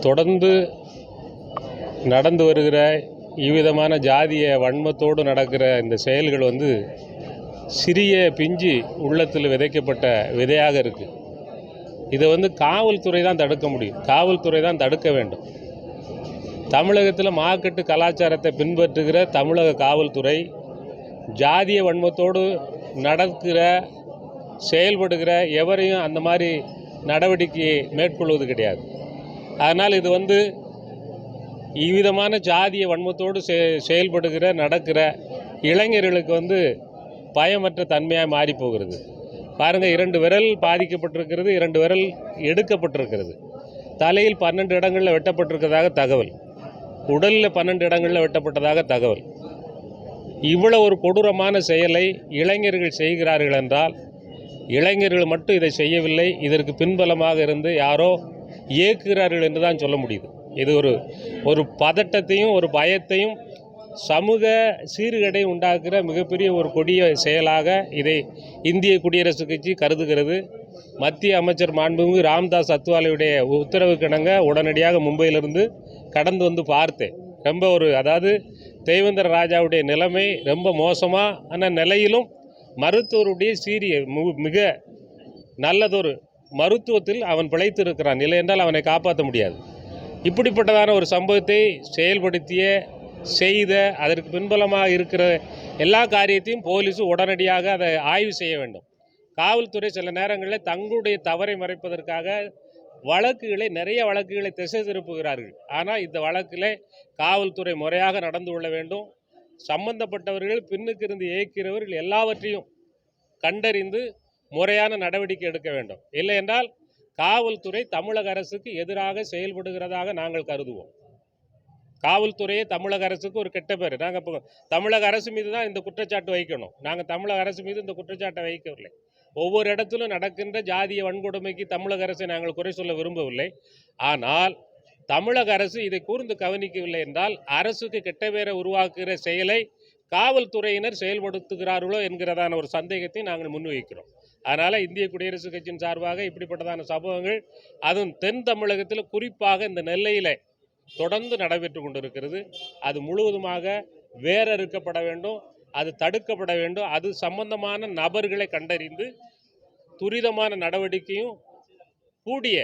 தொடர்ந்து நடந்து வருகிற இவ்விதமான ஜாதிய வன்மத்தோடு நடக்கிற இந்த செயல்கள் வந்து சிறிய பிஞ்சு உள்ளத்தில் விதைக்கப்பட்ட விதையாக இருக்குது இதை வந்து காவல்துறை தான் தடுக்க முடியும். காவல்துறை தான் தடுக்க வேண்டும். தமிழகத்தில் மார்க்கெட்டு கலாச்சாரத்தை பின்பற்றுகிற தமிழக காவல்துறை ஜாதிய வன்மத்தோடு நடக்கிற செயல்படுகிற எவரையும் அந்த மாதிரி நடவடிக்கையை மேற்கொள்வது கிடையாது. அதனால் இது வந்து இவ்விதமான ஜாதிய வன்மத்தோடு செ செயல்படுகிற நடக்கிற இளைஞர்களுக்கு வந்து பயமற்ற தன்மையாக மாறி போகிறது. பாருங்கள் இரண்டு விரல் பாதிக்கப்பட்டிருக்கிறது இரண்டு விரல் எடுக்கப்பட்டிருக்கிறது. தலையில் பன்னெண்டு இடங்களில் வெட்டப்பட்டிருக்கிறதாக தகவல். உடலில் பன்னெண்டு இடங்களில் வெட்டப்பட்டதாக தகவல். இவ்வளோ ஒரு கொடூரமான செயலை இளைஞர்கள் செய்கிறார்கள் என்றால் இளைஞர்கள் மட்டும் இதை செய்யவில்லை. இதற்கு பின்பலமாக இருந்து யாரோ இயக்குகிறார்கள் என்று தான் சொல்ல முடியுது. இது ஒரு ஒரு பதட்டத்தையும் ஒரு பயத்தையும் சமூக சீர்கேடை உண்டாக்குற மிகப்பெரிய ஒரு கொடிய செயலாக இதை இந்திய குடியரசுக் கட்சி கருதுகிறது. மத்திய அமைச்சர் மாண்புமிகு ராம்தாஸ் அத்வாலையுடைய உத்தரவுக்கிணங்க உடனடியாக மும்பையிலிருந்து கடந்து வந்து பார்த்தேன். ரொம்ப ஒரு அதாவது தேவேந்திர ராஜாவுடைய நிலைமை ரொம்ப மோசமான நிலையிலும் மருத்துவருடைய சீரிய மு- மிக நல்லதொரு மருத்துவத்தில் அவன் பிழைத்திருக்கிறான். இல்லை என்றால் அவனை காப்பாற்ற முடியாது. இப்படிப்பட்டதான ஒரு சம்பவத்தை செயல்படுத்திய செய்த அதற்கு பின்பலமாக இருக்கிற எல்லா காரியத்தையும் போலீஸு உடனடியாக அதை ஆய்வு செய்ய வேண்டும். காவல்துறை சில நேரங்களில் தங்களுடைய தவறை மறைப்பதற்காக வழக்குகளை நிறைய வழக்குகளை திசை திருப்புகிறார்கள். ஆனால் இந்த வழக்கில் காவல்துறை முறையாக நடந்து கொள்ள வேண்டும். சம்பந்தப்பட்டவர்கள் பின்னுக்கு இருந்து இயக்கிறவர்கள் எல்லாவற்றையும் கண்டறிந்து முறையான நடவடிக்கை எடுக்க வேண்டும். இல்லை என்றால் காவல்துறை தமிழக அரசுக்கு எதிராக செயல்படுகிறதாக நாங்கள் கருதுவோம். காவல்துறையே தமிழக அரசுக்கு ஒரு கெட்ட பேர். நாங்கள் இப்போ தமிழக அரசு மீது தான் இந்த குற்றச்சாட்டு வைக்கணும். நாங்கள் தமிழக அரசு மீது இந்த குற்றச்சாட்டை வைக்கவில்லை. ஒவ்வொரு இடத்திலும் நடக்கின்ற ஜாதிய வன்கொடுமைக்கு தமிழக அரசை நாங்கள் குறை சொல்ல விரும்பவில்லை. ஆனால் தமிழக அரசு இதை கூர்ந்து கவனிக்கவில்லை என்றால் அரசுக்கு கெட்ட பேரை உருவாக்குகிற செயலை காவல்துறையினர் செயல்படுத்துகிறார்களோ என்கிறதான ஒரு சந்தேகத்தை நாங்கள் முன்வைக்கிறோம். அதனால் இந்திய குடியரசுக் கட்சியின் சார்பாக இப்படிப்பட்டதான சம்பவங்கள் அதுவும் தென் தமிழகத்தில் குறிப்பாக இந்த நெல்லையில் தொடர்ந்து நடைபெற்று கொண்டிருக்கிறது. அது முழுவதுமாக வேறறுக்கப்பட வேண்டும் அது தடுக்கப்பட வேண்டும். அது சம்பந்தமான நபர்களை கண்டறிந்து துரிதமான நடவடிக்கையும் கூடிய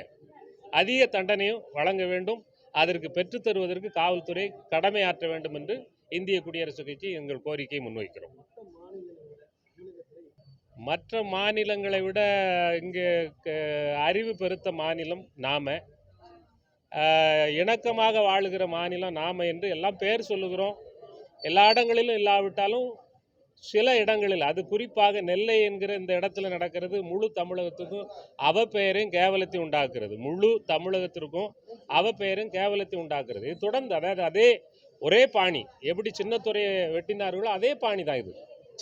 அதிக தண்டனையும் வழங்க வேண்டும். அதற்கு பெற்றுத்தருவதற்கு காவல்துறை கடமையாற்ற வேண்டும் என்று இந்திய குடியரசுக் கட்சி எங்கள் கோரிக்கையை முன்வைக்கிறோம். மற்ற மாநிலங்களை விட இங்கே க- அறிவு பெருத்த மாநிலம் நாம். இணக்கமாக வாழுகிற மாநிலம் நாம் என்று எல்லாம் பேர் சொல்லுகிறோம். எல்லா இடங்களிலும் இல்லாவிட்டாலும் சில இடங்களில் அது குறிப்பாக நெல்லை என்கிற இந்த இடத்துல நடக்கிறது முழு தமிழகத்துக்கும் அவ பெயரையும் கேவலத்தை உண்டாக்குறது. முழு தமிழகத்திற்கும் அவ பெயரும் கேவலத்தை உண்டாக்குறது. இது தொடர்ந்து அதாவது அதே ஒரே பாணி எப்படி சின்னத்துறையை வெட்டினார்களோ அதே பாணி தான் இது.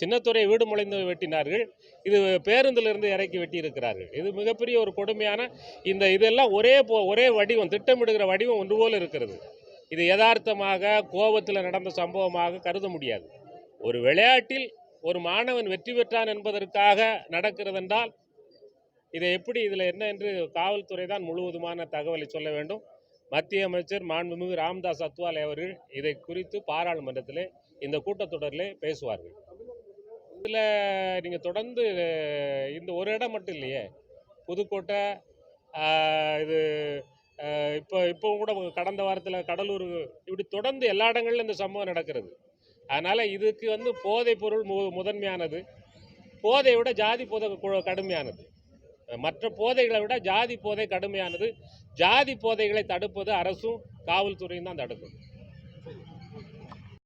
சின்னத்துறையை வீடு முளைந்து வெட்டினார்கள் இது பேருந்திலிருந்து இறக்கி வெட்டி இருக்கிறார்கள் இது மிகப்பெரிய ஒரு கொடுமையான இந்த இதெல்லாம் ஒரே போ ஒரே வடிவம் திட்டமிடுகிற வடிவம் ஒன்று போல இருக்கிறது. இது யதார்த்தமாக கோபத்தில் நடந்த சம்பவமாக கருத முடியாது. ஒரு விளையாட்டில் ஒரு மாணவன் வெற்றி பெற்றான் என்பதற்காக நடக்கிறதென்றால் இதை எப்படி இதில் என்ன என்று காவல்துறை தான் முழுவதுமான தகவலை சொல்ல வேண்டும். மத்திய அமைச்சர் மாண்புமிகு ராம்தாஸ் அத்வாலே அவர்கள் இதை குறித்து பாராளுமன்றத்தில் இந்த கூட்டத்தொடரில் பேசுவார்கள். இதில் நீங்கள் தொடர்ந்து இந்த ஒரு இடம் மட்டும் இல்லையே புதுக்கோட்டை இது இப்போ இப்போ கூட கடந்த வாரத்தில் கடலூர் இப்படி தொடர்ந்து எல்லா இடங்களிலும் இந்த சம்பவம் நடக்கிறது. அதனால் இதுக்கு வந்து போதைப் பொருள் மு முதன்மையானது. போதையை விட ஜாதி போதை கடுமையானது. மற்ற போதைகளை விட ஜாதி போதை கடுமையானது. ஜாதி போதைகளை தடுப்பது அரசும் காவல்துறையும் தான் தடுக்கும்.